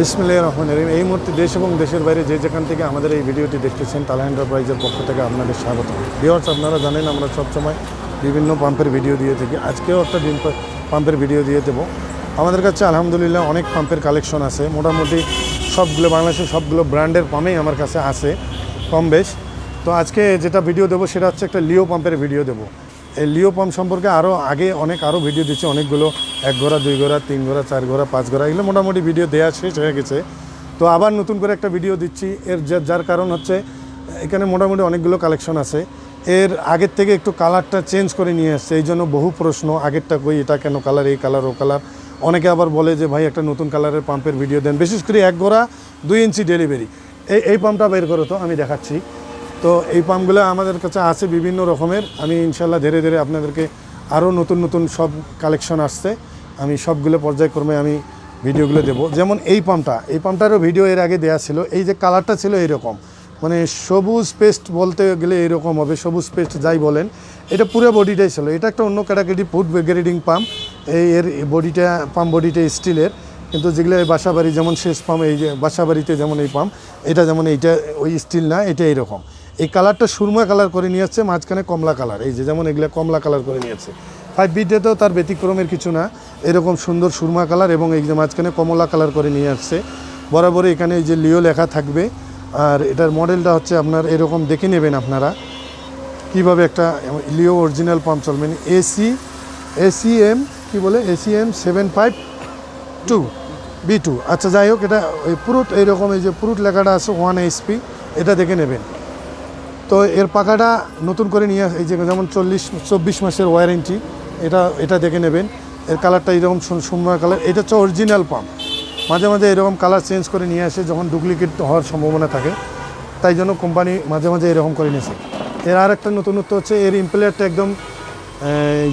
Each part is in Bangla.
বিসমিল্লাহ রহমান রহিম। এই মুহূর্তে দেশ এবং দেশের বাইরে যে যেখান থেকে আমাদের এই ভিডিওটি দেখতেছেন, তালা এন্টারপ্রাইজের পক্ষ থেকে আপনাদের স্বাগত। ভিওর্স আপনারা জানেন আমরা সবসময় বিভিন্ন পাম্পের ভিডিও দিয়ে থাকি। আজকেও একটা দিন পাম্পের ভিডিও দিয়ে দেবো। আমাদের কাছে আলহামদুলিল্লাহ অনেক পাম্পের কালেকশন আছে। মোটামুটি সবগুলো, বাংলাদেশের সবগুলো ব্র্যান্ডের পাম্পেই আমার কাছে আছে, কম বেশ। তো আজকে যেটা ভিডিও দেবো, সেটা হচ্ছে একটা লিও পাম্পের ভিডিও দেবো। এই লিও পাম্প সম্পর্কে আরও আগে অনেক আরও ভিডিও দিচ্ছি অনেকগুলো এক ঘোড়া, দুই ঘোড়া, তিন ঘোড়া, চার ঘোড়া, পাঁচ ঘোড়া, এগুলো মোটামুটি ভিডিও দেওয়া শেষ হয়ে গেছে। তো আবার নতুন করে একটা ভিডিও দিচ্ছি, এর যার কারণ হচ্ছে, এখানে মোটামুটি অনেকগুলো কালেকশন আছে। এর আগের থেকে একটু কালারটা চেঞ্জ করে নিয়ে আসছে, এই জন্য বহু প্রশ্ন, আগেরটা কই, এটা কেন কালার এই কালার ও কালার অনেকে আবার বলে যে, ভাই, একটা নতুন কালারের পাম্পের ভিডিও দেন। বিশেষ করে এক ঘোড়া, দুই ইঞ্চি ডেলিভারি এই এই পাম্পটা বের করো তো, আমি দেখাচ্ছি। তো এই পাম্পগুলো আমাদের কাছে আছে বিভিন্ন রকমের। আমি ইনশাল্লাহ ধীরে ধীরে আপনাদেরকে আরও নতুন নতুন সব কালেকশন আসছে। আমি সবগুলো পর্যায়ক্রমে আমি ভিডিওগুলো দেবো। যেমন এই পাম্পটা, এই পাম্পটারও ভিডিও এর আগে দেওয়া ছিল। এই যে কালারটা ছিল এরকম মানে সবুজ পেস্ট বলতে গেলে এরকম হবে, সবুজ পেস্ট যাই বলেন। এটা পুরো বডিটাই ছিল। এটা একটা অন্য ক্যাটাগরি, ফুড গ্রেডিং পাম্প। এই এর বডিটা, পাম্প বডিটা স্টিলের। কিন্তু যেগুলো বাসাবাড়ি, যেমন শেষ পাম্প, এই যে বাসাবাড়িতে যেমন এই পাম্প, এটা যেমন এইটা ওই স্টিল না, এটা এইরকম। এই কালারটা সুরমা কালার করে নিয়ে যাচ্ছে মাঝখানে কমলা কালার। এই যে যেমন এগুলো কমলা কালার করে নিয়েছে ফাইভ বিটেতেও তার ব্যতিক্রমের কিছু না, এরকম সুন্দর সুরমা কালার এবং এই যে মাঝখানে কমলা কালার করে নিয়ে আসছে। বরাবরই এখানে এই যে লিও লেখা থাকবে, আর এটার মডেলটা হচ্ছে আপনার, এরকম দেখে নেবেন আপনারা কীভাবে একটা লিও অরিজিনাল পাম্প চলবেন এসি এসি এম কী বলে? AC M seven five two B two আচ্ছা যাই হোক, এটা পুরুট, এইরকম এই যে পুরুট লেখাটা আছে ওয়ান এইচপি এটা দেখে নেবেন। তো এর পাখাটা নতুন করে নিয়ে এই যে যেমন চল্লিশ, চব্বিশ মাসের ওয়ারেন্টি এটা এটা দেখে নেবেন। এর কালারটা এরকম সুন্দর কালার এটা হচ্ছে অরিজিনাল পাম্প মাঝে মাঝে এরকম কালার চেঞ্জ করে নিয়ে আসে যখন ডুপ্লিকেট হওয়ার সম্ভাবনা থাকে। তাই জন্য কোম্পানি মাঝে মাঝে এরকম করে নিয়েছে। এর আর একটা নতুনত্ব হচ্ছে এর ইম্পেলারটা একদম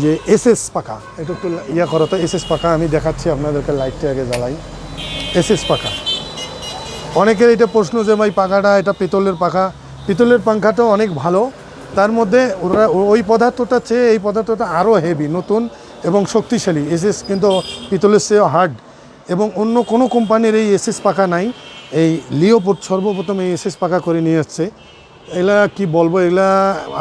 যে এসএস পাকা এটা একটু ইয়া করো তো এসএস পাকা আমি দেখাচ্ছি আপনাদেরকে লাইটটা আগে জ্বালাই। এসএস পাকা অনেকের এটা প্রশ্ন যে ভাই, পাখাটা এটা পেতলের পাখা। পিতলের পাখাটাও অনেক ভালো। তার মধ্যে ওরা ওই পদার্থটা চেয়ে এই পদার্থটা আরও হেভি নতুন এবং শক্তিশালী। এসএস কিন্তু পিতলের চেয়েও হার্ড এবং অন্য কোনো কোম্পানির এই এসএস পাখা নাই। এই লিওপোর্ট সর্বপ্রথম এই এসএস পাখা করে নিয়ে আসছে। এগুলা কি বলব এগুলা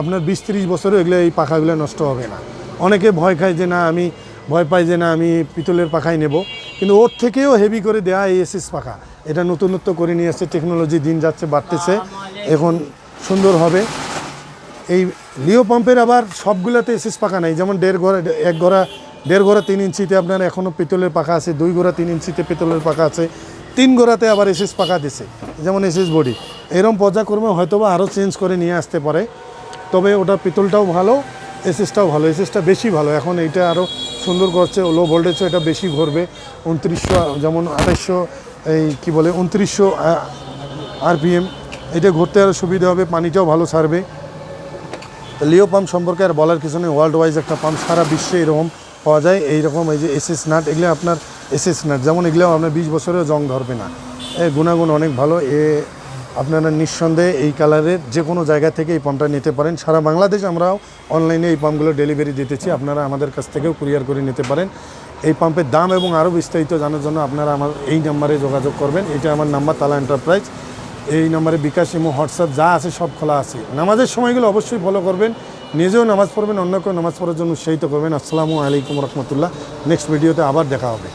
আপনার বিশ তিরিশ বছরও এগুলো এই পাখাগুলো নষ্ট হবে না। অনেকে ভয় খায় যে না, আমি ভয় পাই যে না, আমি পিতলের পাখাই নেব। কিন্তু ওর থেকেও হেভি করে দেয়া এই এসএস পাখা। এটা নতুনত্ব করে নিয়ে আসছে টেকনোলজি দিন যাচ্ছে, বাড়তেছে। এখন সুন্দর হবে। এই লিও পাম্পের আবার সবগুলোতে এসিস পাকা নাই। যেমন দেড় ঘোড়া, এক ঘোড়া দেড় ঘোড়া তিন ইঞ্চিতে আপনার এখনও পিতলের পাখা আছে, দুই ঘোড়া তিন ইঞ্চিতে পিতলের পাখা আছে, তিন ঘোড়াতে আবার এসএস পাকা দিছে, যেমন এসএস বডি। এরম পর্যায়ক্রমে হয়তো বা আরও চেঞ্জ করে নিয়ে আসতে পারে, তবে ওটা পিতলটাও ভালো এসএসটাও ভালো এসএসটা বেশি ভালো। এখন এইটা আরও সুন্দর করছে লো ভোল্টেজও এটা বেশি ভরবে উনত্রিশশো, যেমন আঠাইশশো, এই কী বলে, উনত্রিশশো আরপিএম এটা ঘুরতে আরও সুবিধা হবে, পানিটাও ভালো ছাড়বে। লিও পাম্প সম্পর্কে আর বলার কিছু নেই ওয়ার্ল্ড ওয়াইজ একটা পাম্প সারা বিশ্বে এরকম পাওয়া যায়। এইরকম এই যে এসএস নাট এগুলো আপনার এসএস নাট যেমন এগুলো আপনার বিশ বছরেও জং ধরবে না। এ গুণাগুণ অনেক ভালো, এ আপনারা নিঃসন্দেহে এই কালারের যে কোনো জায়গা থেকে এই পাম্পটা নিতে পারেন। সারা বাংলাদেশ আমরাও অনলাইনে এই পাম্পগুলো ডেলিভারি দিতেছি, আপনারা আমাদের কাছ থেকেও কুরিয়ার করে নিতে পারেন। এই পাম্পের দাম এবং আরও বিস্তারিত জানার জন্য আপনারা আমার এই নাম্বারে যোগাযোগ করবেন। এটা আমার নাম্বার তালা এন্টারপ্রাইজ এই নম্বরে বিকাশ, ইমো, হোয়াটসঅ্যাপ, যা আছে সব খোলা আছে। নামাজের সময়গুলো অবশ্যই ফলো করবেন। নিজেও নামাজ পড়বেন, অন্য কেউ নামাজ পড়ার জন্য উৎসাহিত করবেন। আসসালামু আলাইকুম রহমতুল্লাহ। নেক্সট ভিডিওতে আবার দেখা হবে।